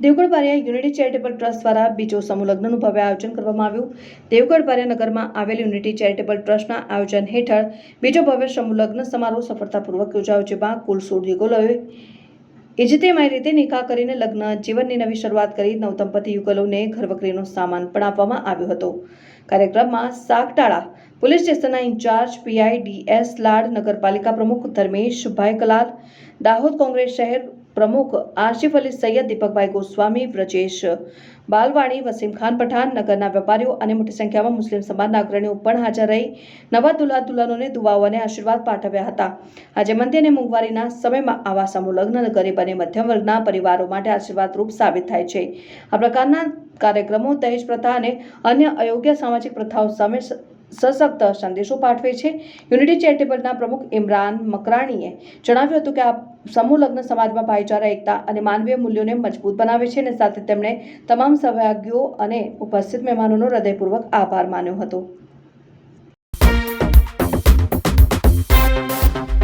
Devgadh Baria unity charitable trust દ્વારા બીજો સમૂહ લગ્નનું ભવ્ય આયોજન કરવામાં આવ્યું. દેવગઢ બારિયા નગરમાં આવેલ યુનિટી ચેરિટેબલ ટ્રસ્ટના આયોજન હેઠળ બીજો ભવ્ય સમૂહ લગ્ન સમારોહ સફળતાપૂર્વક યોજાયો, જેમાં કુલ સોળ યુગલોએ ઇજતેમાય રીતે નિકાહ કરીને લગ્ન જીવનની નવી શરૂઆત કરી નવદંપતિ યુગલોને ઘરવકરીનો સામાન પણ આપવામાં આવ્યો હતો. કાર્યક્રમમાં સાગટાળા પોલીસ સ્ટેશનના ઇન્ચાર્જ પીઆઈ ડીએસ લાડ નગરપાલિકા પ્રમુખ ધર્મેશભાઈ કલાલ દાહોદ કોંગ્રેસ શહેર પ્રમુખ આશિફ અલી સૈયદ દીપકભાઈ ગોસ્વામી વ્રજેશ બાલવાણી, વસીમ ખાન પઠાણ, નગરના વેપારીઓ અને મોટી સંખ્યામાં મુસ્લિમ સમાજના અગ્રણીઓ પણ હાજર રહી. નવા દુલ્હા દુલ્હનોને દુવાઓ અને આશીર્વાદ પાઠવ્યા હતા. આજે મંદી અને મોંઘવારીના સમયમાં આવા સમૂહ લગ્ન, ગરીબ અને મધ્યમ વર્ગના પરિવારો માટે આશીર્વાદરૂપ સાબિત થાય છે. આ પ્રકારના કાર્યક્રમો દહેજ પ્રથા અને અન્ય અયોગ્ય સામાજિક પ્રથાઓ સામે સશક્ત સંદેશો પાઠવે છે. યુનિટી ચેરિટેબલના પ્રમુખ ઇમરાન મકરાણીએ જણાવ્યું હતું કે આ સમૂહ લગ્ન સમાજમાં ભાઈચારા, એકતા અને માનવીય મૂલ્યોને મજબૂત બનાવે છે અને સાથે તેમણે તમામ સહભાગીઓ અને ઉપસ્થિત મહેમાનોનો હૃદયપૂર્વક આભાર માન્યો હતો.